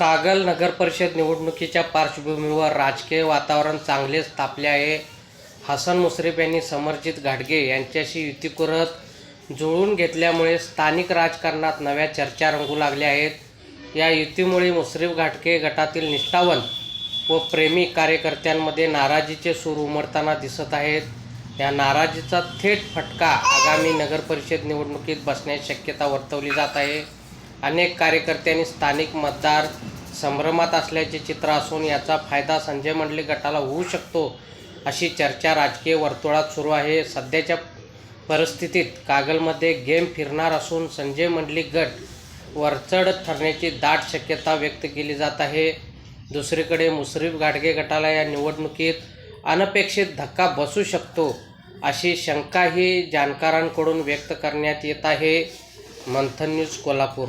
कागल नगरपरिषद निवडणुकीच्या पार्श्वभूमीवर राजकीय वातावरण चांगलेच तापले आहे. हसन मुश्रीफ यांनी समरजित घाटगे यांच्याशी युती करत जुळवून घेतल्यामुळे स्थानिक राजकारणात नव्या चर्चा रंगू लागल्या आहेत. या युतीमुळे मुश्रीफ घाटगे गटातील निष्ठावंत व प्रेमी कार्यकर्त्यांमध्ये नाराजीचे सूर उमटताना दिसत आहेत. या नाराजीचा थेट फटका आगामी नगरपरिषद निवडणुकीत बसण्याची शक्यता वर्तवली जात आहे. अनेक कार्यकर्त्यांनी स्थानिक मतदार संभ्रमात असल्याचे चित्र असून याचा फायदा संजय मंडली गटाला होऊ शकतो अशी चर्चा राजकीय वर्तुळात सुरू आहे. सध्याच्या परिस्थितीत कागलमध्ये गेम फिरणार असून संजय मंडली गट वरचढ ठरण्याची दाट शक्यता व्यक्त केली जात आहे. दुसरीकडे मुश्रीफ गाडगे गटाला या निवडणुकीत अनपेक्षित धक्का बसू शकतो अशी शंकाही जाणकारांकडून व्यक्त करण्यात येत आहे. मंथन न्यूज कोल्हापूर.